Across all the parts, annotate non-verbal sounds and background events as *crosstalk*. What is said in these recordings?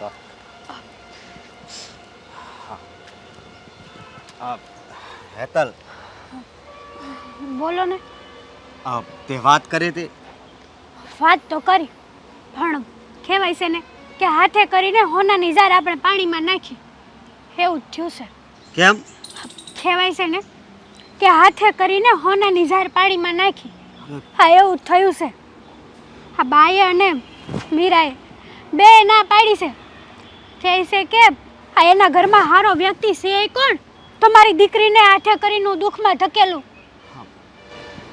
તો હેતલ બોલો ને તે વાત કરી હતી。વાત તો કરી પણ કહેવાય છે ને કે હાથે કરીને હોનાની ઝાર આપણે પાણીમાં નાખી. એવું જ થયું છે. કેમ? કહેવાય છે ને કે હાથે કરીને હોનાની ઝાર પાણીમાં નાખી. હા એવું થયું છે. આ બાએ અને મીરાએ બે ના પાડી છે. કહે છે કે આ એના ઘરમાં હારો વ્યક્તિ છે કોણ? તમારી દીકરીને આઠે કરીને દુઃખમાં ધકેલું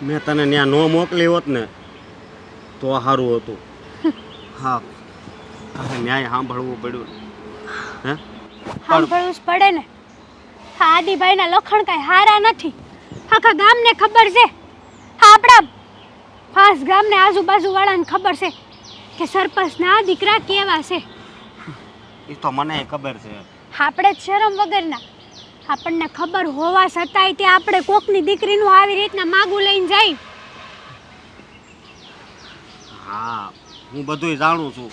મેં તને ત્યાં ન મોકલી હોત ને તો સારું હતું. *laughs* હા. તારે ન્યાય સાંભળવું પડ્યું. હે? સાંભળવું જ પડે ને. આ આદિભાઈના લખણ કાંઈ હારા નથી. આખા ગામને ખબર છે. આપણા ખાસ ગામને આજુબાજુવાળાને ખબર છે કે સરપંચના દીકરા કેવા છે. એ તો મને ખબર છે. આપણે જ શરમ વગરના. આપણને ખબર હોવા છતાંય તે આપણે કોકની દીકરીનું આવી રીતના માગું લઈને જાય. હા હું બધુંય જાણું છું.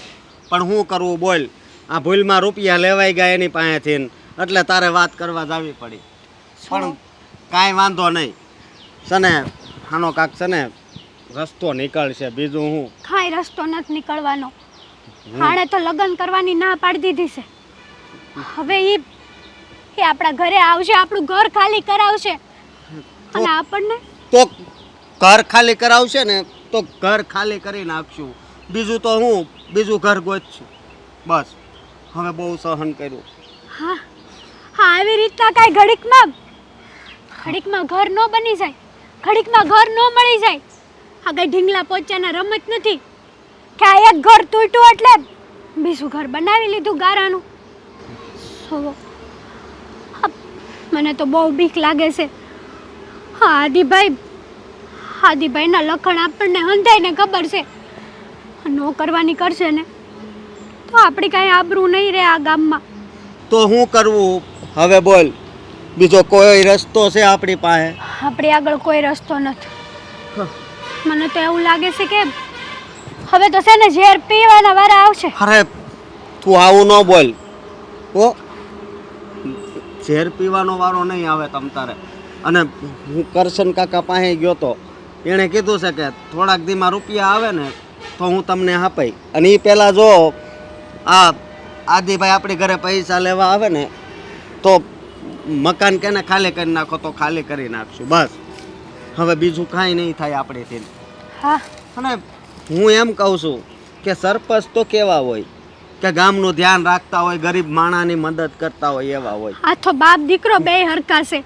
પણ હું કરવું બોલ? આ ભૂલમાં રૂપિયા લેવાઈ ગયા એની પાસેથી એટલે તારે વાત કરવા જાવી પડી. પણ કાંઈ વાંધો નહીં. છે ને આનો કાક છે ને રસ્તો નીકળશે બીજું હું? કાંઈ રસ્તો નથી નીકળવાનો. આણે તો લગ્ન કરવાની ના પાડી દીધી છે. હવે એ એ આપણા ઘરે આવશે આપણું ઘર ખાલી કરાવશે. અને આપણને? તો ઘર ખાલી કરાવશે ને તો ઘર ખાલી કરી નાખશું. બીજું તો હું બીજું ઘર ગોતશું બસ. હવે બહુ સહન કર્યું. હા. હા આવી રીતના કાંઈ ઘડીકમાં? ઘડીકમાં ઘર ન બની જાય. ઘડીકમાં ઘર ન મળી જાય. આ કઈ ઢીંગલા પોચાના રમત નથી. કે આ એક ઘર તૂટ્યું એટલે બીજું ઘર બનાવી લીધું ગારાનું. સો મને તો બહુ બીક લાગે છે. હા આદિભાઈ આદિભાઈના લખણ આપણને હંધાઈને ખબર છે. નો કરવાની કરશે ને. તો આપણી કાંઈ આબરૂ નહીં રહે આ ગામમાં. તો શું કરવું? હવે બોલ. બીજો કોઈ રસ્તો છે આપણી પાસે? આપણી આગળ કોઈ રસ્તો નથી. મને તો એવું લાગે છે કે હવે તો છે ને ઝેર પીવાના વારા આવશે. અરે તું આવું ન બોલ. ઓ ઝેર પીવાનો વારો નહીં આવે તમ તારે. અને હું કરશન કાકા પાસે ગયો તો એણે કીધું છે કે થોડાક દીમાં રૂપિયા આવે ને તો હું તમને આપાઈ અને એ પહેલાં જો આ આદિભાઈ આપણી ઘરે પૈસા લેવા આવે ને તો મકાન કેને ખાલી કરી નાખો તો ખાલી કરી નાખશું. બસ. હવે બીજું કાંઈ નહીં થાય આપણેથી. હા. અને હું એમ કહું છું કે સરપંચ તો કેવા હોય? કે ગામનું ધ્યાન રાખતા હોય ગરીબ માણાની મદદ કરતા હોય એવા હોય. આ તો બાપ દીકરો બે હરકાશે.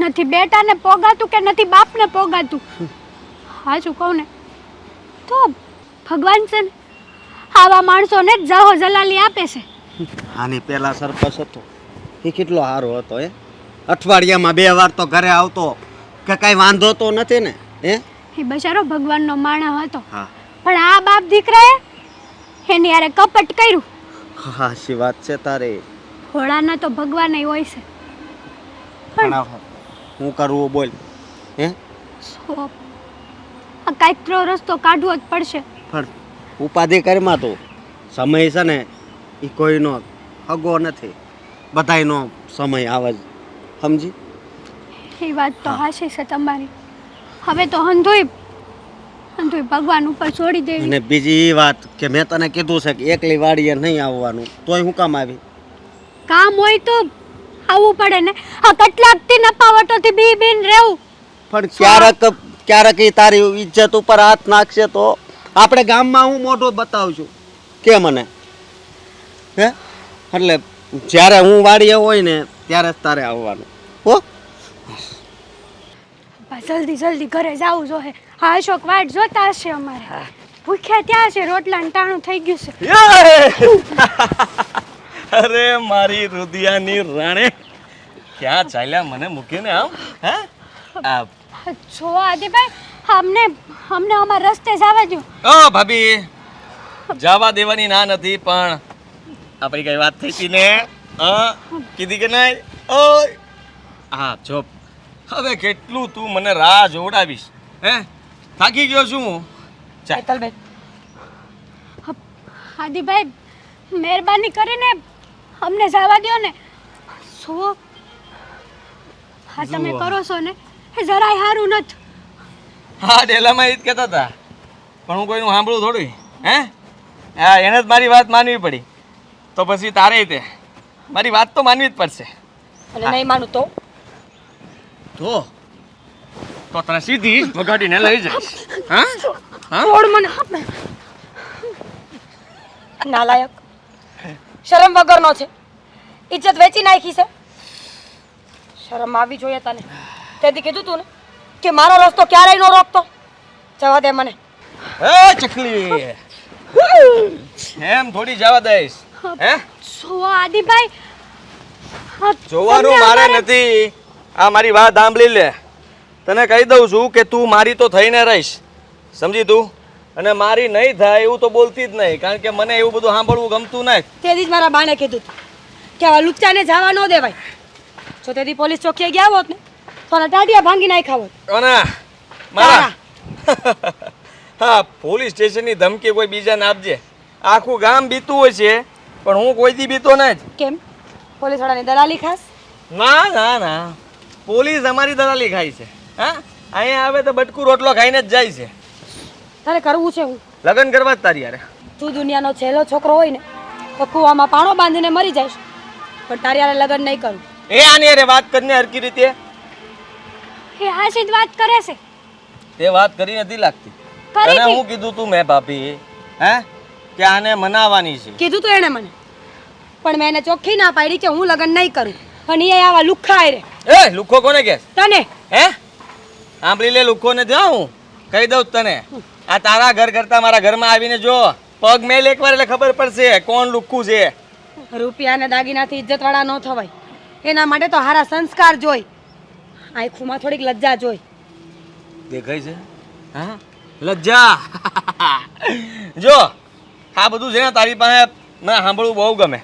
નથી બેટાને પોગાતું કે નથી બાપને પોગાતું? હાચું કહું ને તો ભગવાન છે ને આવા માણસોને જ જાહો જલાલી આપે છે. આની પહેલા સરપંચ હતો. એ કેટલો સારો હતો એ અઠવાડિયામાં બે વાર તો ઘરે આવતો. કે કાંઈ વાંધો તો નથી ને એ બચારો ભગવાનનો માણસ હતો. હા. પણ આ બાપ દીકરાએ એની યારે કપટ કર્યું. હાશી વાત છે તારે. ભોળાના તો ભગવાન હોય છે. પણ હું કરવું બોલ. હે? આ તો રસ્તો કાઢવો જ પડશે. પણ ઉપાધિ કરીમાં તો સમય છે ને એ કોઈનો હગો નથી. બધાયનો સમય આવે જ. સમજી? એ વાત તો હાશી છે તમારી. હવે તો હંધુય હંધુય ભગવાન ઉપર છોડી દેવી. અને બીજી એ વાત કે મેં તને કીધું છે કે એકલી વાડીએ નહીં આવવાનું. તોય હું કામ આવી? કામ હોય તો આવવું પડે ને. આ કેટલાકથી નપાવટોથી બી બીન રહેવું. પણ ક્યારેક ક્યારેક એ તારી ઇજ્જત ઉપર હાથ નાખશે તો આપણે ગામમાં હું મોઢું બતાવશું કે મને? હે? એટલે જ્યારે હું વાડીએ હોય ને ત્યારે જ તારે આવવાનું. હો? જલ્દી જલ્દી ઘરે જવું જોઈએ હા અશોક વાટ જોતા હશે અમારે. ભૂખ્યા ત્યાં છે રોટલા ટાણું થઈ ગયું છે. અરે મારી રુદિયાની રાણે. ક્યાં ચાલ્યા મને મૂકીને આમ? હે? આ જો આદિભાઈ અમને અમને અમારા રસ્તે જવા દો ઓ ભાભી જવા દેવાની ના નથી પણ આપણી કઈ વાત થઈ હતી ને? કીધી કે નહીં? ઓય! હા જો. હવે કેટલું તું મને રાહ જોવડાવીશ હે? થાકી ગયો છું ચાલ. હાદીભાઈ મહેરબાની કરીને અમને જવા દો ને. શું હા તમે કરો છો ને એ જરાય સારું નથી. હા ડેલામાં એ જ કહેતા હતા. પણ હું કોઈનું સાંભળું થોડું હે? હા એને જ મારી વાત માનવી પડી. તો પછી તારે તે. મારી વાત તો માનવી જ પડશે. અને નહીં માનું તો? તો? તો તને સીધી જ વગાડીને લઈ જઈશ. હા? હા? છોડ મને નાલાયક શરમ વગરનો છે. ઇજ્જત વેચી નાખી છે. શરમ આવી જોઈએ તને. તેથી કીધું તું ને કે મારો રસ્તો ક્યારેય ન રોકતો. જવા દે મને. એ ચકલી. એમ થોડી જવા દઈશ. હે? જોવા આદિભાઈ જોવાનું મારે નથી. આ મારી વાત સાંભળી લે. તને કહી દઉં છું કે તું મારી તો થઈને રહીશ. સમજી તું? અને મારી નહીં થાય એવું તો બોલતી જ નહીં કારણ કે મને એવું બધું સાંભળવું ગમતું નહીં તેથી જ મારા બાને કીધું કે હવે લુચ્ચાને જવા ન દેવાય. જો તેથી પોલીસ ચોકીએ ગયા હોત ને તો ટાટિયા ભાંગી નાખ્યા હોત. અને મારા. *laughs* હા પોલીસ સ્ટેશનની ધમકી કોઈ બીજાને આપજે. આખું ગામ બીતું હોય છે પણ હું કોઈથી બીતો નહીં કેમ? પોલીસ વાળાની દલાલી ખાસ? ના ના ના. પોલીસ અમારી દલાલી ખાય છે. હા? અહીંયા આવે તો બટકું રોટલો ખાઈને જ જાય છે. તારે કરવું છે હું લગ્ન કરવા જ તારી યારે તું દુનિયાનો છેલ્લો છોકરો હોય ને તો કૂવામાં પાણો બાંધીને મરી જઈશ. પણ તારી હારે લગ્ન નહીં કરું. એ આની અરે વાત કરીને હરકી રીતે. એ જ વાત કરે છે. તે વાત કરી નથી લાગતી? તને હું કીધું તું મેં ભાભી હે? કે આને મનાવવાની છે? કીધું તું એણે મને. પણ મેં એને ચોખ્ખી ના પાડી કે હું લગ્ન નહીં કરું. અને એ આવા લુખ્ખા રે એ લુખો કોને કે તને. હે? સાંભળી લે લુખો ને જાઉં. કહી દઉં તને. આ તારા ઘર કરતા મારા ઘરમાં આવીને જો પગ મેલ એકવાર એટલે ખબર પડશે કોણ લુખ્ખું છે. રૂપિયા અને દાગીનાથી ઇજ્જતવાળા ન થવાય. એના માટે તો હારા સંસ્કાર જોઈ. આંખોમાં થોડીક લજ્જા જોઈ. દેખાય છે? હા? લજ્જા. *laughs* જો આ બધું છે ને તારી પાસે મને સાંભળવું બહુ ગમે.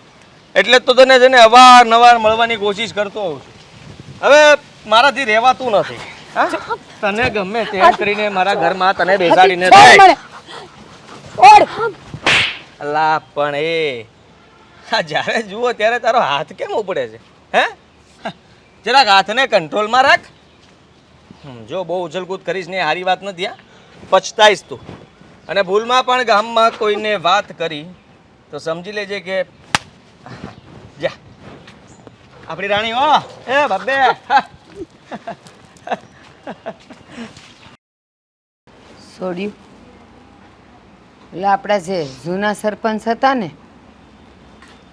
એટલે તો તને છે ને અવારનવાર મળવાની કોશિશ કરતો હોઉં છું. હવે મારાથી રહેવાતું નથી. તને ગમે તેમ કરીને મારા ઘરમાં તને બેસાડીને અલા પણ એ. જ્યારે જુઓ ત્યારે તારો હાથ કેમ ઉપડે છે? હે? જરાક હાથને કંટ્રોલમાં રાખ. જો બહુ ઉછલકૂદ કરીશ ને સારી વાત નથી આ પછતાઈશ તું. અને ભૂલમાં પણ ગામમાં કોઈને વાત કરી તો સમજી લેજે કે જા. આપણી રાણી હો. એ બાબે હા. છોડ્યું એટલે આપણા જે જૂના સરપંચ હતા ને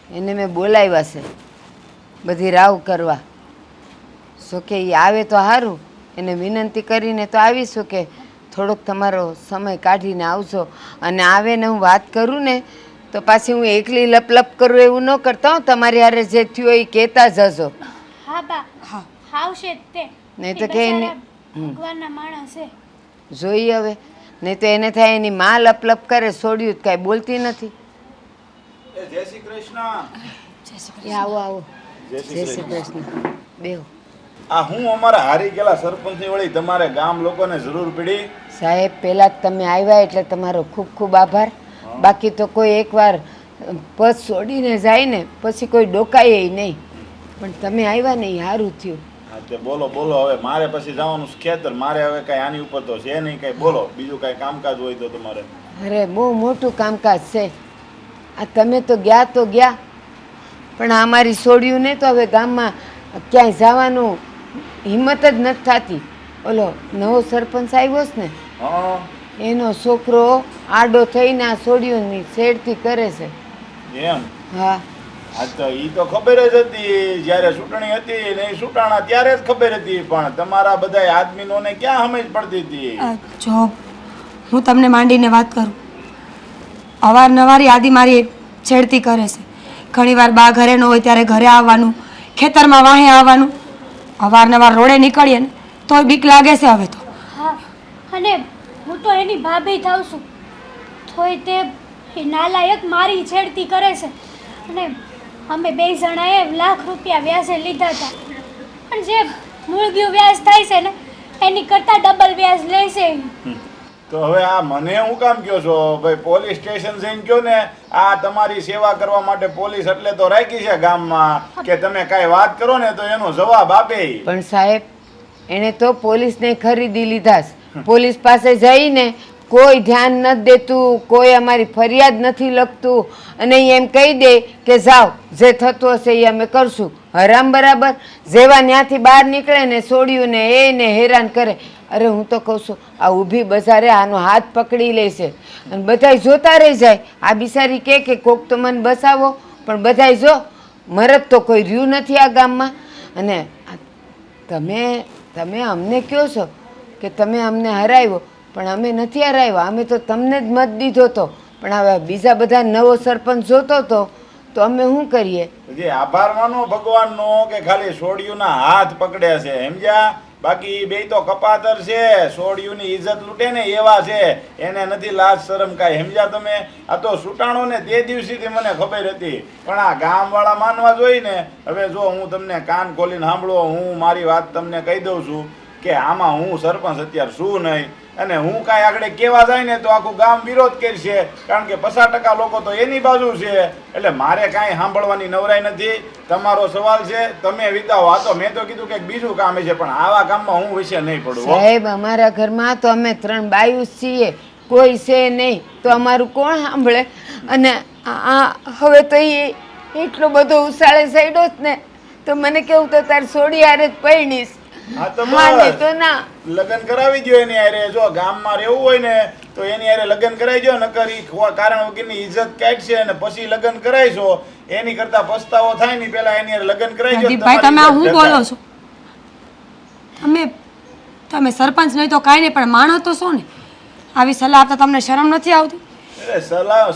એને મેં બોલાવ્યા છે બધી રાવ કરવા. શું કે એ આવે તો સારું એને વિનંતી કરીને તો આવીશું કે થોડોક તમારો સમય કાઢીને આવજો. અને આવે ને હું વાત કરું ને તો પાછી હું એકલી લપ લપ કરું એવું ન કરતા હું તમારી હારે જે થયું એ કહેતા જજો. હા બા હા. આવશે જ તે. નહીં તો કે ભગવાનના માણસ છે જોઈએ હવે. નહીં તો એને થાય એની માં લપ લપ કરે છોડ્યું જ કાંઈ બોલતી નથી. જય શ્રી કૃષ્ણ. આવો આવો. જય શ્રી કૃષ્ણ. બેહો. આ હું અમારા હારી ગયેલા સરપંચની વળી તમારે ગામ લોકોને જરૂર પડી. સાહેબ પહેલાં જ તમે આવ્યા એટલે તમારો ખૂબ ખૂબ આભાર. બાકી તો કોઈ એકવાર પદ છોડીને જાય ને પછી કોઈ ડોકાય નહીં. પણ તમે આવ્યા ને સારું થયું. હા તે બોલો બોલો હવે મારે પછી જવાનું છે ખેતર મારે હવે કઈ આની ઉપર તો છે નહીં કઈ. બોલો બીજું કઈ કામકાજ હોય તો તમારે. અરે બહુ મોટું કામકાજ છે. આ તમે તો ગયા તો ગયા પણ આ અમારી છોડ્યું ને તો હવે ગામમાં ક્યાંય જવાનું હિંમત જ નથી થતી. ઓલો નવો સરપંચ આવ્યો છે ને હા. એનો છોકરો આડો થઈને આ છોડ્યુંની શેડથી કરે છે. એમ? હા. આ તો ઈ તો ખબર જ હતી જ્યારે ચૂંટણી હતી ને ચૂંટાણા ત્યારે જ ખબર હતી પણ તમારા બધા આદમીનોને ક્યાં સમજ પડતી હતી? અ, જો હું તમને માંડીને વાત કરું. અવારનવાર યાદી મારી છેડતી કરે છે. ઘણીવાર બા ઘરે ન હોય ત્યારે ઘરે આવવાનું ખેતરમાં વાહે આવવાનું. અવારનવાર રોડે નીકળીએ ને તોય બીક લાગે છે હવે તો. હા અને હું તો એની ભાભી થાઉં છું. તોય તે એ નાલાયક મારી છેડતી કરે છે. અને અમે બે જણાએ લાખ રૂપિયા વ્યાજે લીધા હતા. પણ જે મૂળગ્યું વ્યાજ થાય છે ને એની કરતાં ડબલ વ્યાજ લે છે તો હવે આ મને હું કામ કયો છો? ભાઈ પોલીસ સ્ટેશન જઈને કયો ને આ તમારી સેવા કરવા માટે પોલીસ એટલે તો રાખી છે ગામમાં. કે તમે કાંઈ વાત કરો ને તો એનો જવાબ આપે. પણ સાહેબ એણે તો પોલીસને ખરીદી લીધા પોલીસ પાસે જઈને કોઈ ધ્યાન નથી દેતું, કોઈ અમારી ફરિયાદ નથી લખતું. અને એમ કહી દે કે જાઓ, જે થતું હશે એ અમે કરશું. હરામ બરાબર? જેવા ત્યાંથી બહાર નીકળે ને છોડ્યું ને એને હેરાન કરે. અરે હું તો કહું છું, આ ઊભી બજારે આનો હાથ પકડી લે છે. અને બધાય જોતા રહી જાય. આ બિચારી કે કે, કોક તો મને બસાવો. પણ બધાય જો, મરદ તો કોઈ રહ્યું નથી આ ગામમાં. અને તમે તમે અમને કહો છો કે તમે અમને હરાવ્યો. પણ અમે નથી હરાવ્યા. અમે તો તમને જ મત દીધો હતો પણ હવે બીજા બધા નવો સરપંચ જોતો હતો તો અમે શું કરીએ? જે આભાર માનો ભગવાનનો કે ખાલી સોડિયુના હાથ પકડ્યા છે, સમજ્યા? બાકી બે તો કપાતર છે, સોડિયુંની ઇજ્જત લૂટે ને એવા છે. એને નથી લાજ, શરમ કાંઈ, સમજ્યા તમે? આ તો સુટાણો ને તે દિવસેથી મને ખબર હતી. પણ આ ગામવાળા માનવા જોઈએ ને હવે જો હું તમને કાન ખોલીને સાંભળો, હું મારી વાત તમને કહી દઉં છું. કે આમાં હું સરપંચ અત્યારે શું નહીં અને હું કાંઈ આગળ કહેવા જાય ને તો આખું ગામ વિરોધ કરશે. કારણ કે પચાસ ટકા લોકો તો એની બાજુ છે. એટલે મારે કાંઈ સાંભળવાની નવરાઈ નથી. તમારો સવાલ છે, તમે વિતાવો આ તો મેં તો કીધું કે બીજું કામ છે, પણ આવા કામમાં હું વિશે નહીં પડું સાહેબ, અમારા ઘરમાં તો અમે ત્રણ બાયુ છીએ. કોઈ છે નહીં, તો અમારું કોણ સાંભળે? અને આ આ હવે તો એ એટલો બધો ઉછાળે સાઈડો જ ને. તો મને કેવું તો તાર સોડી આરે જ પૈણીશ. હા તો હા તો ના. લગ્ન કરાવી દો એની હારે. જો ગામમાં રહેવું હોય ને તો એની હારે લગ્ન કરાવી દો નકર ઈ કારણ વગરની ઇજ્જત કાઢશે અને પછી લગ્ન કરાવીશો. એની કરતા પસ્તાવો થાય ને પેલા એની હારે લગ્ન કરાવી દો પ્રદીપભાઈ તમે આ હું બોલો છો? તમે તમે સરપંચ નહીં તો કાંઈ નહીં પણ માણો તો છો ને? આવી સલાહ આપતા તમને શરમ નથી આવતી?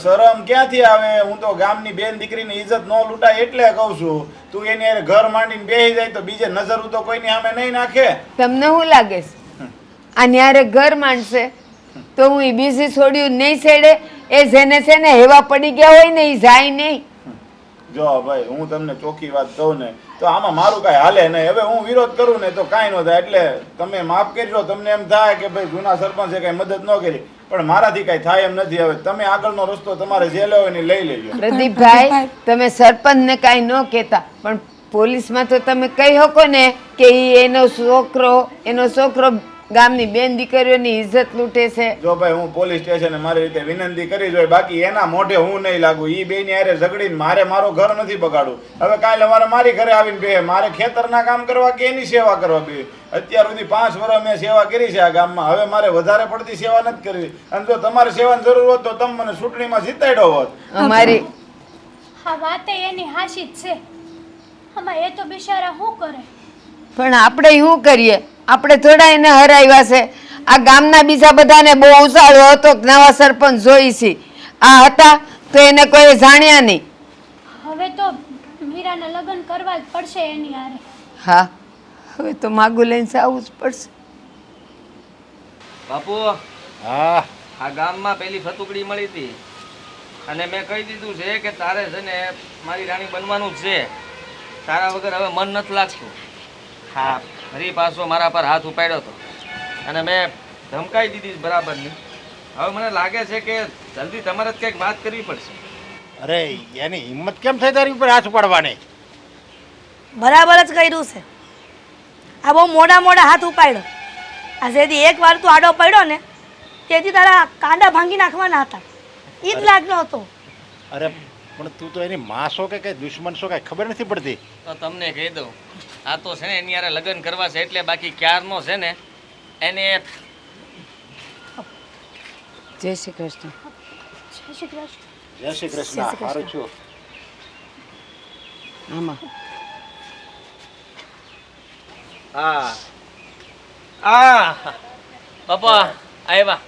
શરમ ક્યાંથી આવે? હું તો ગામની બેન દીકરીની ઇજ્જત ન લૂંટાય એટલે કહું છું. તું એની હારે ઘર માંડીને બેહી જાય તો બીજે નજર તો કોઈની સામે નહીં નાખે. તમને શું લાગે છે? આ ન્યારે ઘર માંડશે તો હું એ બીજી છોડ્યું નહીં છેડે. એ જેને છે ને હેવા પડી ગયા હોય ને એ જાય નહીં. જો ભાઈ હું તમને ચોખ્ખી વાત કહું ને તો આમાં મારું કાંઈ હાલે નહીં. હવે હું વિરોધ કરું ને તો કાંઈ ન થાય. એટલે તમે માફ કરજો તમને એમ થાય કે ભાઈ જૂના સરપંચે કાંઈ મદદ ન કરી. પણ મારાથી કઈ થાય એમ નથી. હવે તમે આગળનો રસ્તો તમારે જે લેવો એને ને લઈ લેજો. પ્રદીપભાઈ. તમે સરપંચને કાંઈ ન કહેતા પણ પોલીસમાં તો તમે કહી શકો ને કે ઈ એનો છોકરો એનો છોકરો ગામની બેન દીકરીઓની ઇજ્જત લૂંટે છે. જો ભાઈ હું પોલીસ સ્ટેશને મારી રીતે વિનંતી કરી જોઈએ બાકી એના મોઢે હું નહીં લાગુ. ઈ બેન યારે ઝઘડીને મારે મારો ઘર નથી બગાડવું. હવે કાલે મારે મારી ઘરે આવીને બે. મારે ખેતરના કામ કરવા કે એની સેવા કરવા બે? અત્યાર સુધી પાંચ વર્ષ મેં સેવા કરી છે આ ગામમાં. હવે મારે વધારે પડતી સેવા નથી કરવી. અને જો તમારે સેવાની જરૂર હોત તો તમે મને ચૂંટણીમાં જીતાડ્યો હોત. અમારી હા વાત એની હાશી જ છે. આમાં એ તો બિચારા શું કરે? પણ આપણે શું કરીએ? આપણે થોડા એને હરાવ્યા છે. આ ગામના બીજા બધાને બહુ ઉછાળો હતો નવા સરપંચ જોઈ છે. આ હતા તો એને કોઈ જાણ્યા નહીં. હવે તો મીરાના લગ્ન કરવા જ પડશે એની હારે. હા હવે તો માગું લઈને આવવું જ પડશે. બાપુ હા. આ ગામમાં પેલી ફતુકડી મળી હતી. અને મેં કહી દીધું છે કે તારે છે ને મારી રાણી બનવાનું છે. તારા વગર હવે મન નથી લાગતું. હા. ફરી પાછો મારા પર હાથ ઉપાડ્યો હતો અને મેં ધમકાઈ દીધી બરાબરની. હવે મને લાગે છે કે જલ્દી તમારે જ કંઈક વાત કરવી પડશે. અરે એની હિંમત કેમ થઈ તારી ઉપર હાથ ઉપાડવાની? બરાબર જ કર્યું છે. આ બહુ મોડા મોડા હાથ ઉપાડ્યો. આ જેથી એક વાર તું આડો પડ્યો ને તેથી તારા કાંડા ભાંગી નાખવાના હતા. એ જ લાગ્યો હતો. અરે પણ તું તો એની માં છો કે કઈ દુશ્મન છો કઈ ખબર નથી પડતી? તો તમને કહી દઉં. આ તો છે ને એની યારે લગ્ન કરવા છે એટલે બાકી ક્યારનો છે ને એને જય શ્રી કૃષ્ણ. જય શ્રી કૃષ્ણ. જય શ્રી કૃષ્ણ. સારું છું. આમાં. હા. આ. પપ્પા આવ્યા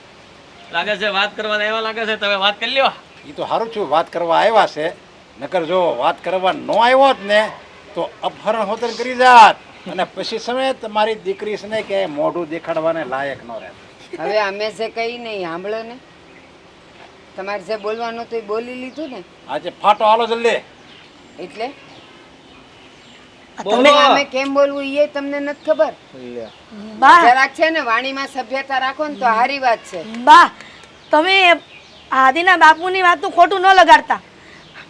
લાગે છે વાત કરવાના આવ્યા લાગે છે? તમે વાત કરી લ્યો. એ તો સારું છું વાત કરવા આવ્યા છે. નકર જો વાત કરવા ન આવ્યો જ ને તો અપહરણ હોતર કરી જાત. અને પછી સમયે તમારી દીકરી છે કે મોઢું દેખાડવાને લાયક ન રહે. હવે અમે જે કહી નહીં સાંભળો ને. તમારે જે બોલવાનું તો એ બોલી લીધું ને? આજે ફાટો હાલો જલ્દી. એટલે? તમને અમે કેમ બોલવું એ તમને નથી ખબર? બા. જરાક છે ને વાણીમાં સભ્યતા રાખો ને તો હારી વાત છે. બા તમે આદિના બાપુની વાતનું ખોટું ન લગાડતા.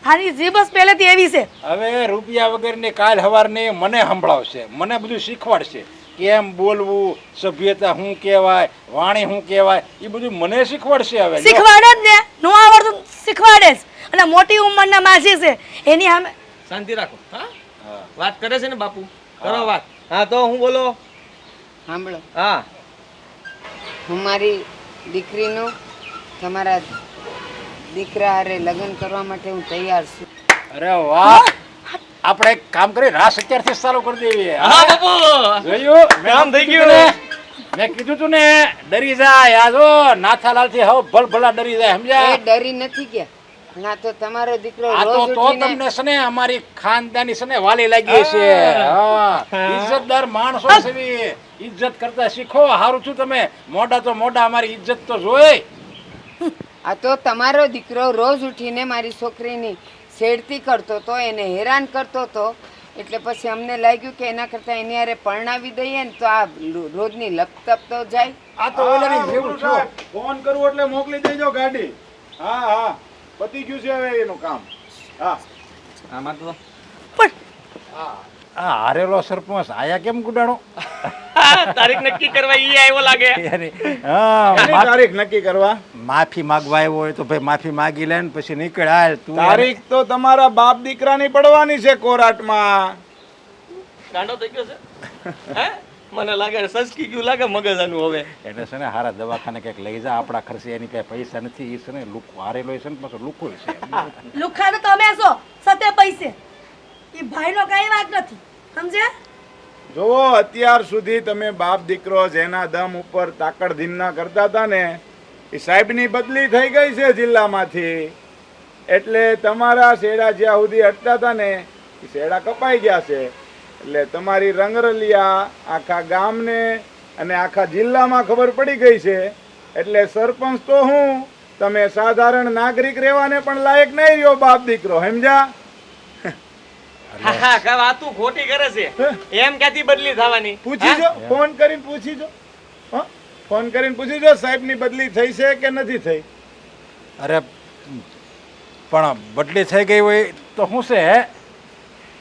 આની જીબસ પહેલેથી એવી છે. હવે રૂપિયા વગરની કાલ હવારને મને સંભળાવશે મને બધું શીખવાડશે. કેમ બોલવું સભ્યતા શું કહેવાય વાણી શું કહેવાય એ બધું મને શીખવાડશે હવે. શીખવાડે જ ને નો આવડતું શીખવાડે જ. અને મોટી ઉંમરના માસી છે એની સામે શાંતિ રાખો હા? વાત કરે છે ને બાપુ? કરો વાત. હા તો હું બોલો? સાંભળો. હા. હું મારી દીકરીનું તમારા દીકરા અરે લગ્ન કરવા માટે હું તૈયાર છું. અરે વાહ! આપણે એક કામ કરી રાસ અત્યારથી ચાલુ કરી દેવી. હા બાપુ! જોયું? મેં કામ થઈ કીધું ગયું. ને મેં કીધું તું ને ડરી જાય. આ જો નાથાલાલથી હવ ભલ ભલા ડરી જાય એ સમજ્યા ડરી નથી ગયા. ના તો તમારો દીકરો આ તો રોજ તો તમને છે ને અમારી ખાનદાની છે ને વાલી લાગી છે હા. ઇજ્જતદાર માણસો છે. ઇજ્જત કરતા શીખો. હારું છું તમે. મોઢા તો મોઢા અમારી ઇજ્જત તો જોઈ. આ તો તમારો દીકરો રોજ ઉઠીને મારી છોકરીની શેડતી કરતો તો એને હેરાન કરતો તો એટલે પછી અમને લાગ્યું કે એના કરતાં એની હારે પરણાવી દઈએ ને તો આ રોજની લપતપ તો જાય. આ તો ઓલાની જેવું છું. ફોન કરવું એટલે મોકલી દેજો ગાડી. હા હા. પતી ગયું છે હવે એનું કામ. હા. આમાં તો આ હારેલો સરપંચ આયા કેમ ગુડાણો તારીખ નક્કી કરવા ઈ આવ્યો લાગે. હા તારીખ નક્કી કરવા? માફી માંગવા આવ્યો હોય તો ભાઈ માફી માંગી લે ને પછી નીકળ હાલ તું તારીખ તો તમારા બાપ દીકરાની પડવાની છે કોરાટમાં. ગાંડો થઈ ગયો છે? હે? મને લાગે સસકી ગયું લાગે મગજ આનું હવે. એટલે છે ને હારા દવાખાને કંઈક લઈ જા આપણા ખર્ચે એની કઈ પૈસા નથી એ છે ને લુક હારેલો છે ને પાછો લુકો છે. લુખા તો તમે છો સતે પૈસે. એ ભાઈનો કઈ વાત નથી. સમજ્યા? જોવો અત્યાર સુધી તમે બાપ દીકરો જેના દમ ઉપર તાકડ ધીમના કરતા હતા ને, એ સાહેબની બદલી થઈ ગઈ છે જિલ્લામાંથી. એટલે તમારા શેડા જ્યાં સુધી અટતા હતા ને, એ શેડા કપાઈ ગયા છે. એટલે તમારી રંગરલિયા આખા ગામને અને આખા જિલ્લામાં ખબર પડી ગઈ છે. એટલે સરપંચ તો હું, તમે સાધારણ નાગરિક રહેવાને પણ લાયક નહીં રહ્યો બાપ દીકરો, સમજ્યા? હા હા કા વાતું ખોટી કરે છે. એમ ક્યાંથી બદલી થવાની? પૂછી જો ફોન કરીને પૂછી જો. ફોન કરીને પૂછી જો સાહેબની બદલી થઈ છે કે નથી થઈ? અરે પણ બદલી થઈ ગઈ હોય તો શું છે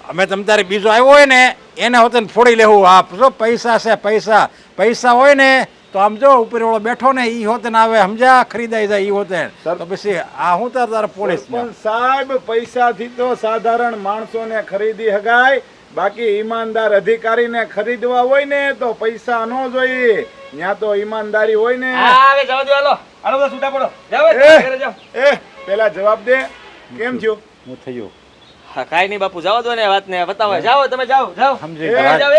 અમે તમ તારે બીજો આવ્યો હોય ને એને હોતે ને ફોડી લેવું. આ જો પૈસા છે પૈસા. પૈસા હોય ને તો આમ જો ઉપર વાળો બેઠો ને ઈ હોતે ને આવે સમજા ખરીદાઈ જાય ઈ હોતે. તો પછી આ હું તાર તાર પોલીસ પણ સાહેબ પૈસાથી તો સાધારણ માણસોને ખરીદી હગાય બાકી ઈમાનદાર અધિકારીને ખરીદવા હોય ને તો પૈસા નો જોઈએ. ત્યાં તો ઈમાનદારી હોય ને. હા હવે જવા દો હાલો. હાલો બધા છૂટા પડો. જાવ એ પેલા જવાબ દે. કેમ થયું? હું થયું. હા કાઈ નહીં બાપુ જાવ દો ને વાત ને બતાવો જાઓ તમે જાઓ જાઓ. સમજી એ,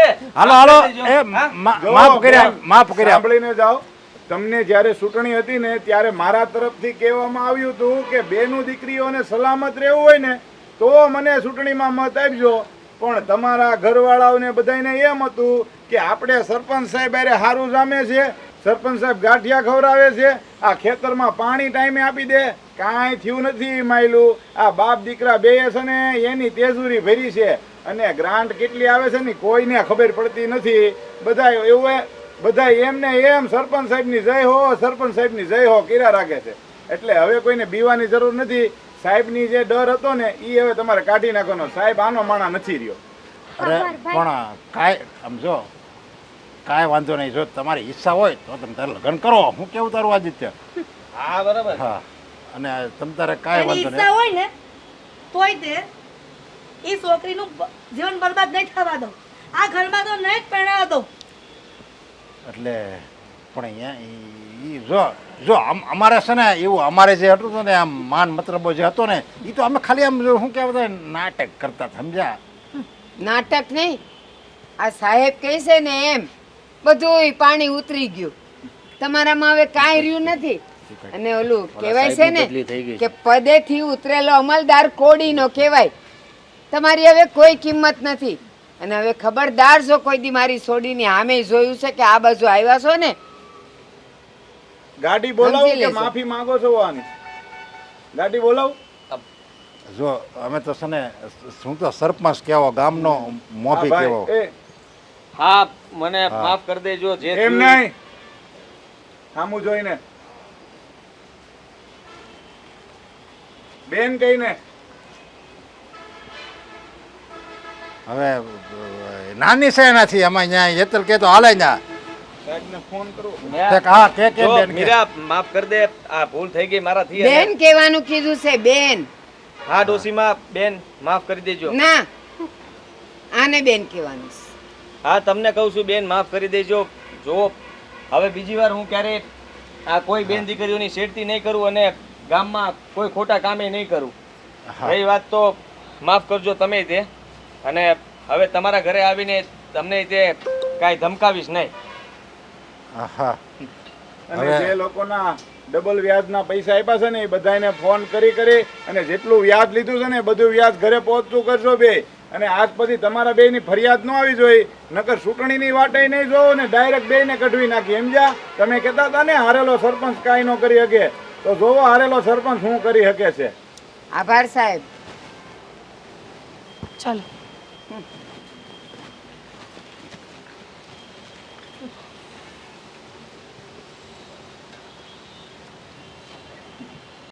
એ. હાલો હાલો. એ માફ કર્યા. માફ કર્યા. સાંભળીને જાઓ. તમને જ્યારે ચૂંટણી હતી ને ત્યારે મારા તરફથી કહેવામાં આવ્યું હતું કે બેનું દીકરીઓને સલામત રહેવું હોય ને તો મને ચૂંટણીમાં મત આપજો. પણ તમારા ઘરવાળાઓને બધાને એમ હતું કે આપણે સરપંચ સાહેબ અરે સારું જામે છે સરપંચ સાહેબ ગાંઠિયા ખવડાવે છે આ ખેતરમાં પાણી ટાઈમે આપી દે. કાંઈ થયું નથી માયલું. આ બાપ દીકરા બે છે ને એની તેજુરી ભરી છે. અને ગ્રાન્ટ કેટલી આવે છે ને કોઈને ખબર પડતી નથી. બધા એવું બધા એમને એમ સરપંચ સાહેબની જય હો સરપંચ સાહેબની જય હો કર્યા રાખે છે. એટલે હવે કોઈને બીવાની જરૂર નથી. સાહેબની જે ડર હતો ને એ હવે તમારે કાઢી નાખવાનો. સાહેબ આનો માણા નથી રહ્યો. અરે પણ કાંઈ સમજો કાંઈ વાંધો નહીં. જો તમારી ઈચ્છા હોય તો તમે તારે લગ્ન કરો. હું કેવું તારું આદિત્ય? હા બરાબર. હા. અને તમ તારે કાંઈ વાંધો ઈચ્છા નહીં. હોય ને તોય તે એ છોકરીનું જીવન બરબાદ નહીં થવા દો આ ઘરમાં તો નહીં જ પરણાવા દો એટલે પણ અહીંયા જો જો અમારે છે ને એવું અમારે જે હતું ને આમ માન મતલબો જે હતો ને એ તો અમે ખાલી આમ શું કહેવાય નાટક કરતા સમજ્યા? નાટક નહીં. આ સાહેબ કહે છે ને એમ બધું પાણી ઉતરી ગયું. તમારામાં હવે કાંઈ રહ્યું નથી. અને ઓલું કહેવાય છે ને કે પદેથી ઉતરેલો અમલદાર કોડીનો કહેવાય. તમારી હવે કોઈ કિંમત નથી. અને હવે ખબરદાર છો કોઈ દી મારી સોડીની સામે જોયું છે કે આ બાજુ આવ્યા છો ને? ગાડી બોલાવો કે માફી માંગો છો આની? ગાડી બોલાવો. જો અમે તો છે ને શું તો સરપંચ કહેવો ગામનો મોફી હા, કહેવો. હા મને માફ કરી દેજો જે એમ નહીં. સામું જોઈને. બેન કહીને. હવે નાની છે એનાથી એમાં ન્યાય યેતર કે તો હાલે ત્યાં સાહેબને ફોન કરો. હા કે કે બેન મીરા માફ કરી દે આ ભૂલ થઈ ગઈ મારાથી બેન કહેવાનું કીધું છે બેન. હા ડોસીમાં બેન માફ કરી દેજો. ના આને બેન કહેવાનું હા તમને કહું છું બેન માફ કરી દેજો. જો હવે બીજી વાર હું ક્યારે આ કોઈ બેન દીકરીઓની શેરતી નહીં કરું અને ગામમાં કોઈ ખોટા કામે નહીં કરું. રહી વાત તો માફ કરજો તમે તે અને હવે તમારા ઘરે આવીને તમને તે કાંઈ ધમકાવીશ નહીં. અને જે લોકોના ડબલ વ્યાજના પૈસા આપ્યા છે ને એ બધાને ફોન કરી કરી અને જેટલું વ્યાજ લીધું છે ને બધું વ્યાજ ઘરે પહોંચતું કરશો બે. અને આજ પછી તમારા બેયની ફરિયાદ ન આવી જોઈએ નકર ચૂંટણીની વાટે નહીં જોવો ને ડાયરેક્ટ બેયને કઢવી નાખી. એમ જા તમે કહેતા હતા ને હારેલો સરપંચ કાંઈ ન કરી શકે. તો જોવો હારેલો સરપંચ શું કરી શકે છે. આભાર સાહેબ. ચાલો.